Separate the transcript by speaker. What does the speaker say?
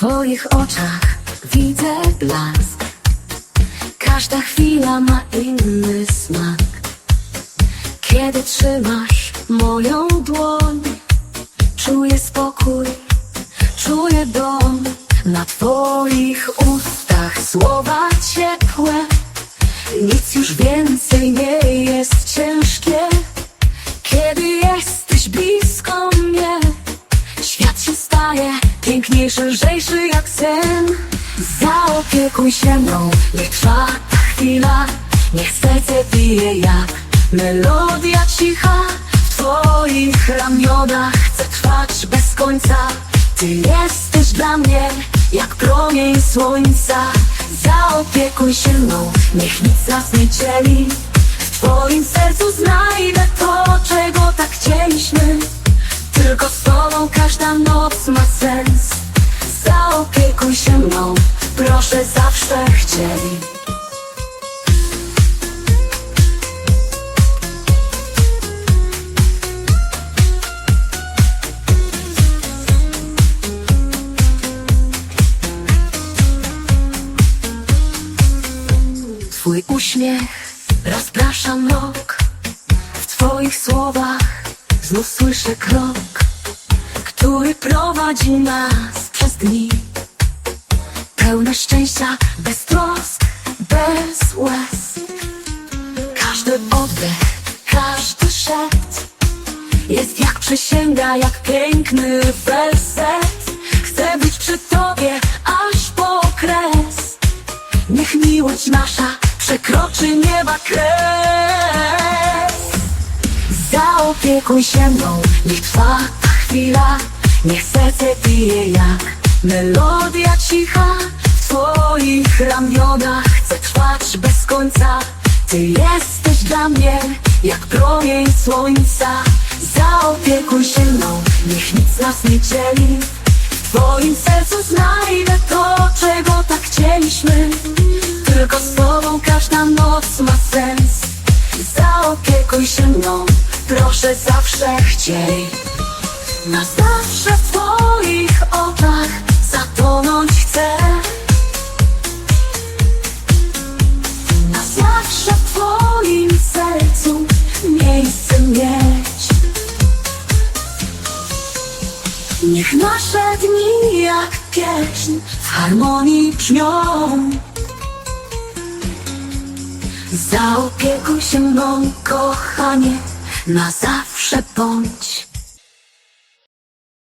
Speaker 1: Twoich oczach widzę blask. Każda chwila ma inny smak. Kiedy trzymasz moją dłoń Czuję spokój, czuję dom. Na Twoich ustach słowa ciepłe. Nic już więcej nie jest ciężkie. Kiedy jesteś blisko mnie Świat się staje piękniejszy, lżejszy jak sen. Zaopiekuj się mną, niech trwa ta chwila. Niech serce bije jak melodia cicha. W twoich ramionach chcę trwać bez końca. Ty jesteś dla mnie jak promień słońca. Zaopiekuj się mną, niech nic nas nie dzieli. W twoim sercu znajdę to, czego tak chcieliśmy. Tylko ma sens. Zaopiekuj się mną, proszę zawsze chcieli Twój uśmiech rozprasza mrok. W twoich słowach znów słyszę krok Który prowadzi nas przez dni. Pełne szczęścia, bez trosk, bez łez. Każdy oddech, każdy szept Jest jak przysięga, jak piękny werset. Chcę być przy tobie, aż po kres. Niech miłość nasza przekroczy nieba kres. Zaopiekuj się mną, niech trwa chwila. Niech serce bije jak melodia cicha. W twoich ramionach chcę trwać bez końca. Ty jesteś dla mnie jak promień słońca. Zaopiekuj się mną, niech nic nas nie dzieli. W twoim sercu znajdę to, czego tak chcieliśmy. Tylko z tobą każda noc ma sens. Zaopiekuj się mną, proszę zawsze chciej Na zawsze w twoich oczach zatonąć chcę. Na zawsze w twoim sercu miejsce mieć. Niech nasze dni jak pieśń w harmonii brzmią. Zaopiekuj się mną, kochanie, na zawsze bądź